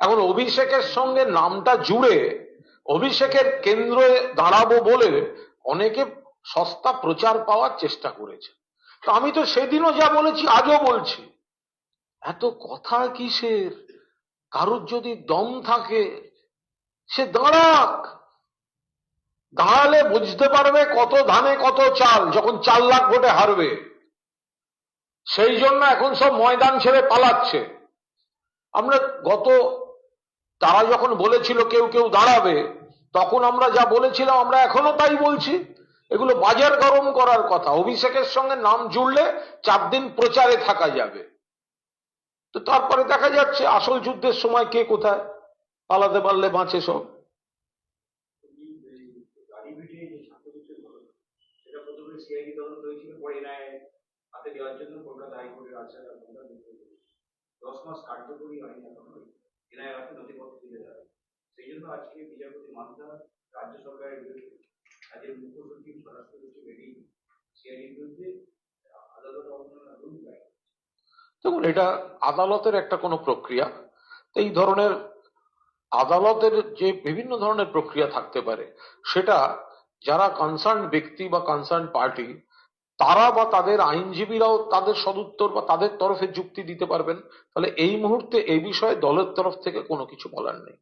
এখন অভিষেকের সঙ্গে নামটা জুড়ে অভিষেকের কেন্দ্রে দাঁড়াবো বলে অনেকে সস্তা প্রচার পাওয়ার চেষ্টা করেছে। তো আমি তো সেদিনও যা বলেছি আজও বলছি। এত কথা কিসের? কারোর যদি দম থাকে, সে দাঁড়াক। দাঁড়ালে বুঝতে পারবে কত ধানে কত চাল, যখন চার লাখ ভোটে হারবে। সেই জন্য এখন সব ময়দান ছেড়ে পালাচ্ছে। আমরা গত তারা যখন বলেছিল কেউ কেউ দাঁড়াবে, তখন আমরা যা বলেছিলাম আমরা এখনও তাই বলছি। এগুলো বাজার গরম করার কথা। অভিষেকের সঙ্গে নাম জুড়লে চার দিন প্রচারে থাকা যাবে। তো তারপরে দেখা যাচ্ছে আসল যুদ্ধের সময় কে কোথায়? পালাতে পারলে বাঁচে সব। দশ মাস কার্যকরী হয়নি এনআইএ নথিপত্র সেই জন্য আজকে বিচারপতি রাজ্য সরকারের বিরুদ্ধে মুখ্য সচিব স্বরাষ্ট্র সচিব সিআইডির বিরুদ্ধে আদালত রুল গাইড দেখুন, এটা আদালতের একটা কোনো প্রক্রিয়া। এই ধরনের আদালতের যে বিভিন্ন ধরনের প্রক্রিয়া থাকতে পারে, সেটা যারা কনসার্ন ব্যক্তি বা কনসার্ন পার্টি তারা বা তাদের আইনজীবীরাও তাদের সদুত্তর বা তাদের তরফে যুক্তি দিতে পারবেন। তাহলে এই মুহূর্তে এই বিষয়ে দলের তরফ থেকে কোনো কিছু বলার নেই।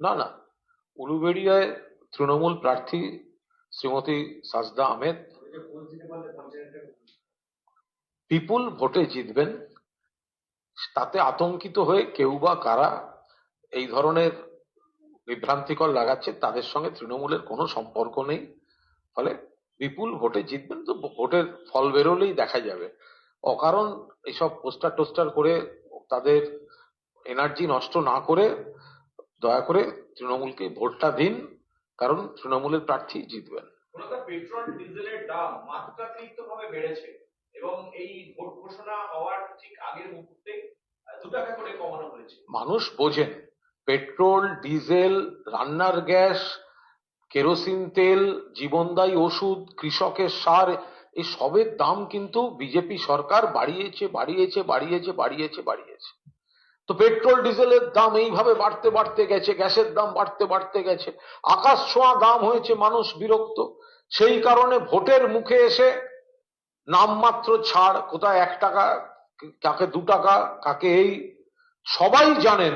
না না। উলুবেড়িয়ায় তৃণমূল প্রার্থী শ্রীমতী সাজদা আহমেদ বিপুল ভোটে জিতবেন। তাতে আতঙ্কিত হয়ে কেউ বা কারা এই ধরনের বিভ্রান্তিকর লাগাচ্ছে, তাদের সঙ্গে তৃণমূলের কোনো সম্পর্ক নেই। ফলে বিপুল ভোটে জিতবেন তো ভোটের ফল বেরোলেই দেখা যাবে। অকারণ এইসব পোস্টার টোস্টার করে তাদের এনার্জি নষ্ট না করে দয়া করে তৃণমূলকে ভোটটা দিন, কারণ তৃণমূলের প্রার্থী জিতবেন। মূলত পেট্রোল, ডিজেলের দাম বেড়েছে এবং এই ভোট ঘোষণা হওয়ার ঠিক আগের মুহূর্তে দু টাকা করে কমানো হয়েছে। মানুষ বোঝেন, পেট্রোল, ডিজেল, রান্নার গ্যাস, কেরোসিন তেল, জীবনদায়ী ওষুধ, কৃষকের সার এই সবের দাম কিন্তু বিজেপি সরকার বাড়িয়েছে বাড়িয়েছে বাড়িয়েছে বাড়িয়েছে বাড়িয়েছে। তো পেট্রোল, ডিজেলের দাম এইভাবে বাড়তে বাড়তে গেছে, গ্যাসের দাম বাড়তে বাড়তে গেছে। আকাশ ছোঁয়া দাম হয়েছে, মানুষ বিরক্ত। সেই কারণে ভোটের মুখে এসে নামমাত্র ছাড়, কোথায় এক টাকা, কাকে দু টাকা, কাকে এই, সবাই জানেন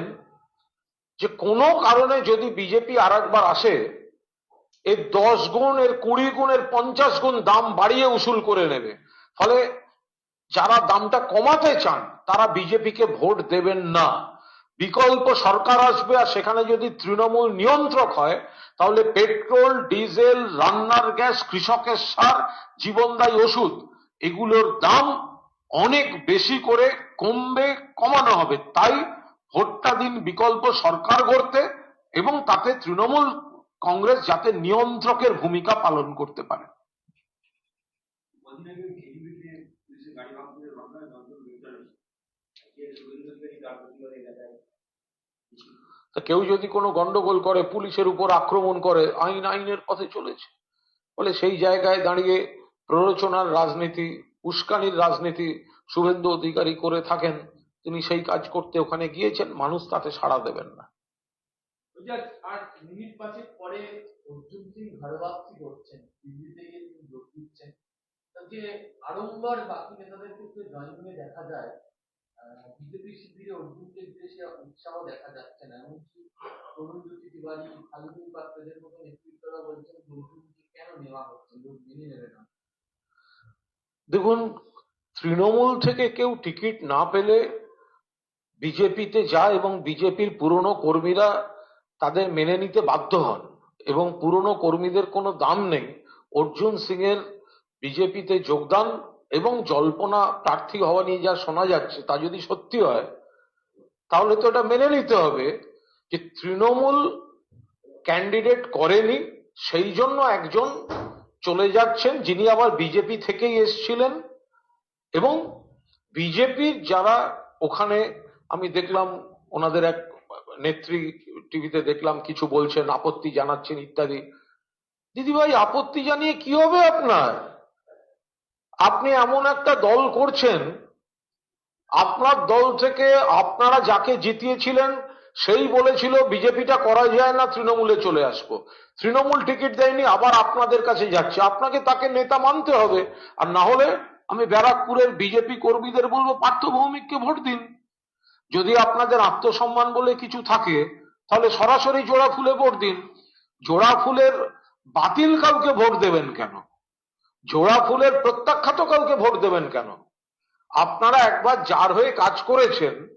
যে কোনো কারণে যদি বিজেপি আর একবার আসে, এর দশ গুণ, এর কুড়ি গুণ, এর পঞ্চাশ গুণ দাম বাড়িয়ে উসুল করে নেবে। ফলে যারা দামটা কমাতে চান, তারা বিজেপিকে ভোট দেবেন না। বিকল্প সরকার আসবে আর সেখানে যদি তৃণমূল নিয়ন্ত্রক হয়, তাহলে পেট্রোল, ডিজেল, রান্নার গ্যাস, কৃষকের সার, জীবনদায়ী ওষুধ, এগুলোর দাম অনেক বেশি করে কমবে, কমানো হবে। তাই ভোটটা দিন বিকল্প সরকার গড়তে এবং তাতে তৃণমূল কংগ্রেস যাতে নিয়ন্ত্রকের ভূমিকা পালন করতে পারে। কেউ যদি কোনো গন্ডগোল করে, পুলিশের উপর আক্রমণ করে, আইন আইনের পথে চলেছে। ফলে সেই জায়গায় দাঁড়িয়ে প্ররোচনার রাজনীতি, উস্কানির রাজনীতি শুভেন্দু অধিকারী করে থাকেন, তিনি সেই কাজ করতে ওখানে গিয়েছেন, মানুষ তাতে সাড়া দেবেন না। আর মিনিট পাঁচেক পরে অর্জুন সিং ভারবাসী করছেন, দিল্লিতে গিয়ে যোগ দিচ্ছেন। যে বাকি নেতাদের ক্ষেত্রে দেখা যায় বিজেপি শিবিরে উৎসাহ দেখা যাচ্ছে না। এমনকি তরুণ জ্যোতি তিওয়ারি ফাল্গুনি পাত্রদের মতো নেতৃত্বরা বলছেন কেন নেওয়া হচ্ছে? লোক মেনে নেবে না। দেখুন, তৃণমূল থেকে কেউ টিকিট না পেলে বিজেপিতে যায় এবং বিজেপির পুরনো কর্মীরা তাদের মেনে নিতে বাধ্য হন এবং পুরনো কর্মীদের কোনো দাম নেই। অর্জুন সিং এর বিজেপিতে যোগদান এবং জল্পনা প্রার্থী হওয়া নিয়ে যা শোনা যাচ্ছে, তা যদি সত্যি হয়, তাহলে তো এটা মেনে নিতে হবে যে তৃণমূল ক্যান্ডিডেট করেনি, সেই জন্য একজন চলে যাচ্ছেন যিনি আবার বিজেপি থেকেই এসছিলেন। এবং বিজেপির যারা ওখানে, আমি দেখলাম ওনাদের এক নেত্রী টিভিতে দেখলাম কিছু বলছেন, আপত্তি জানাচ্ছেন ইত্যাদি। দিদিভাই, আপত্তি জানিয়ে কি হবে আপনার? আপনি এমন একটা দল করছেন, আপনার দল থেকে আপনারা যাকে জিতিয়েছিলেন, সেই বলেছিল, বিজেপিটা করা যায় না, তৃণমূলে চলে আসব। তৃণমূল টিকিট দেয়নি, আবার আপনাদের কাছে যাচ্ছে। আপনাকে তাকে নেতা মানতে হবে, আর না হলে আমি ব্যারাকপুরের বিজেপি কর্মীদের বলব পার্থ ভৌমিককে ভোট দিন। যদি আপনাদের আত্মসম্মান বলে কিছু থাকে, তাহলে সরাসরি জোড়া ফুলে ভোট দিন। জোড়া ফুলের বাতিল কাউকে ভোট দেবেন কেন? জোড়া ফুলের প্রত্যাখ্যাত কাউকে ভোট দেবেন কেন? আপনারা একবার যার হয়ে কাজ করেছেন,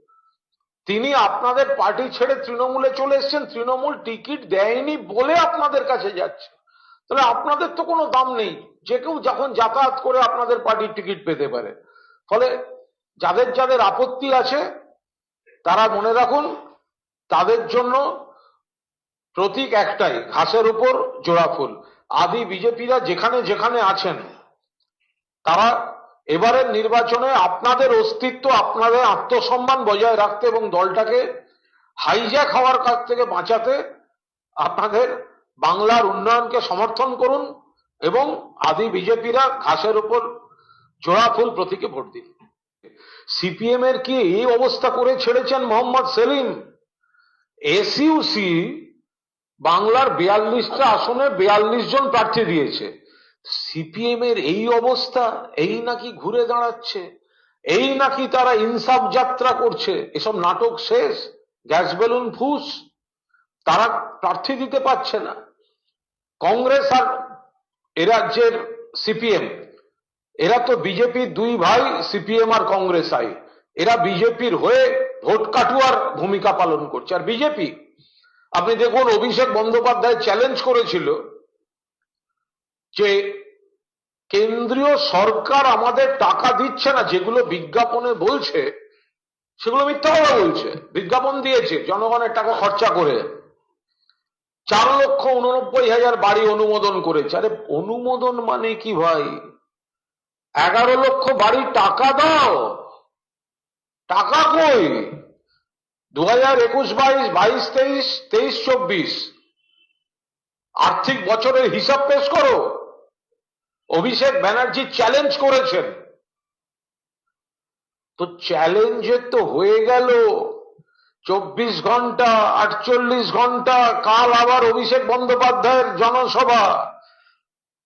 তিনি আপনাদের পার্টি ছেড়ে তৃণমূলে চলে এসেছেন, তৃণমূল টিকিট দেয়নি বলে আপনাদের কাছে যাচ্ছে। তাহলে আপনাদের তো কোনো দাম নেই। যে কেউ যখন যাতায়াত করে আপনাদের পার্টির টিকিট পেতে পারে। ফলে যাদের যাদের আপত্তি আছে, তারা মনে রাখুন, তাদের জন্য প্রতীক একটাই, ঘাসের উপর জোড়া ফুল আদি বিজেপিরা যেখানে যেখানে আছেন, তারা এবারের নির্বাচনে আপনাদের অস্তিত্ব, আপনাদের আত্মসম্মান বজায় রাখতে এবং দলটাকে হাইজ্যাক হওয়ার কাছ থেকে বাঁচাতে আপনাদের বাংলার উন্নয়নকে সমর্থন করুন এবং আদি বিজেপিরা ঘাসের উপর জোড়া ফুল প্রতীকে ভোট দিন। সিপিএম এর কি এই অবস্থা করে ছেড়েছেন মোহাম্মদ সেলিম? এসইউসি বাংলার বিয়াল্লিশটা আসনে বিয়াল্লিশ জন প্রার্থী দিয়েছে। সিপিএম এর এই অবস্থা, এই নাকি ঘুরে দাঁড়াচ্ছে, এই নাকি তারা ইনসাফ যাত্রা করছে, এসব নাটক শেষ, গ্যাস বেলুন ফুস, তারা প্রার্থী দিতে পারছে না। কংগ্রেস আর এ রাজ্যের সিপিএম, এরা তো বিজেপির দুই ভাই, সিপিএম আর কংগ্রেস আই, এরা বিজেপির হয়ে ভোট কাটুয়ার ভূমিকা পালন করছে। আর বিজেপি আপনি দেখুন, অভিষেক বন্দ্যোপাধ্যায় চ্যালেঞ্জ করেছিল যে কেন্দ্রীয় সরকার আমাদের টাকা দিচ্ছে না, যেগুলো বিজ্ঞাপনে বলছে, সেগুলো মিথ্যা কথা বলছে, বিজ্ঞাপন দিয়েছে, জনগণের টাকা খরচা করে। চার লক্ষ উননব্বই হাজার বাড়ি অনুমোদন করেছে। আরে, অনুমোদন মানে কি ভাই? এগারো লক্ষ বাড়ি টাকা দাও। টাকা কই? দু হাজার একুশ বাইশ বাইশ, তেইশ তেইশ, চব্বিশ। আর্থিক বছরের হিসাব পেশ করো। অভিষেক ব্যানার্জি চ্যালেঞ্জ করেছেন। তো চ্যালেঞ্জে তো হয়ে গেল। চব্বিশ ঘণ্টা, আটচল্লিশ ঘণ্টা, কাল আবার অভিষেক বন্দ্যোপাধ্যায়ের জনসভা।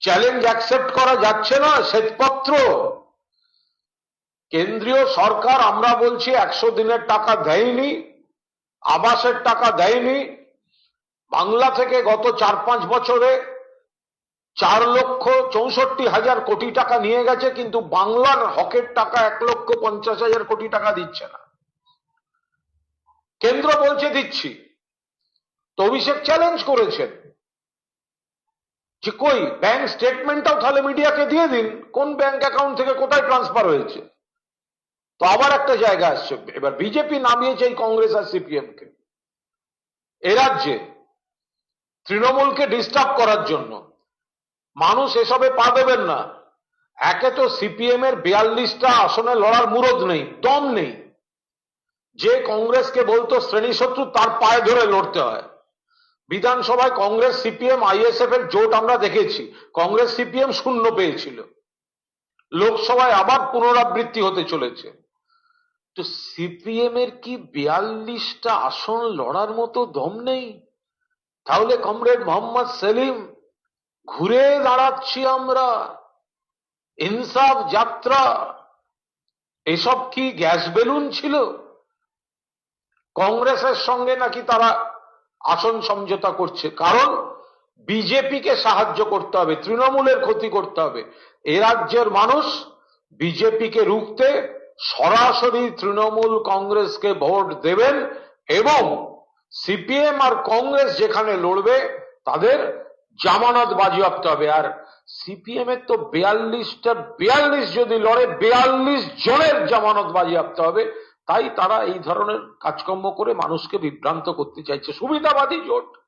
চ্যালেঞ্জ অ্যাকসেপ্ট করা যাচ্ছে না, শ্বেতপত্র। কেন্দ্রীয় সরকার, আমরা বলছি একশো দিনের টাকা দেয়নি। আবাসের টাকা দেয়নি। বাংলা থেকে গত চার পাঁচ বছরে চার লক্ষ চৌষট্টি হাজার কোটি টাকা নিয়ে গেছে, কিন্তু বাংলার হকের টাকা এক লক্ষ পঞ্চাশ হাজার কোটি টাকা দিচ্ছে না। কেন্দ্র বলছে দিচ্ছি। তো অভিষেক চ্যালেঞ্জ করেছেন। যে কই ব্যাংক স্টেটমেন্টটাও তাহলে মিডিয়াকে দিয়ে দিন। কোন ব্যাংক অ্যাকাউন্ট থেকে কোথায় ট্রান্সফার হয়েছে? তো আবার একটা জায়গা আসছে। এবার বিজেপি নামিয়েছে এই কংগ্রেস আর সিপিএম কে। এ রাজ্যে তৃণমূলকে ডিস্টার্ব করার জন্য মানুষ এসবে পা দেবেন না। একে তো সিপিএম এর বিয়াল্লিশটা আসনে লড়ার মুরদ নেই, দম নেই। যে কংগ্রেসকে বলতো শ্রেণি শত্রু তার পায়ে ধরে লড়তে হয়। বিধানসভায় কংগ্রেস সিপিএম আইএসএফ এর জোট আমরা দেখেছি। কংগ্রেস সিপিএম শূন্য পেয়েছিল। লোকসভায় আবার পুনরাবৃত্তি হতে চলেছে। তো সিপিএম এর কি বিয়াল্লিশটা আসন লড়ার মতো দম নেই? তাহলে কমরেড মোহাম্মদ সেলিম, ঘুরে দাঁড়াচ্ছি আমরা। ইনসাফ যাত্রা, এসব কি গ্যাস বেলুন ছিল? কংগ্রেসের সঙ্গে নাকি তারা আসন সমঝোতা করছে? কারণ বিজেপিকে সাহায্য করতে হবে, তৃণমূলের ক্ষতি করতে হবে। এ রাজ্যের মানুষ বিজেপিকে রুখতে সরাসরি তৃণমূল কংগ্রেসকে ভোট দেবেন এবং সিপিএম আর কংগ্রেস যেখানে লড়বে, তাদের জামানত বাজেয়াপ্ত হবে। আর সিপিএম এর তো বিয়াল্লিশটা, বিয়াল্লিশ যদি লড়ে, বিয়াল্লিশ জনের জামানত বাজেয়াপ্ত হবে। তাই তারা এই ধরনের কাজকর্ম করে মানুষকে বিভ্রান্ত করতে চাইছে। সুবিধাবাদী জোট।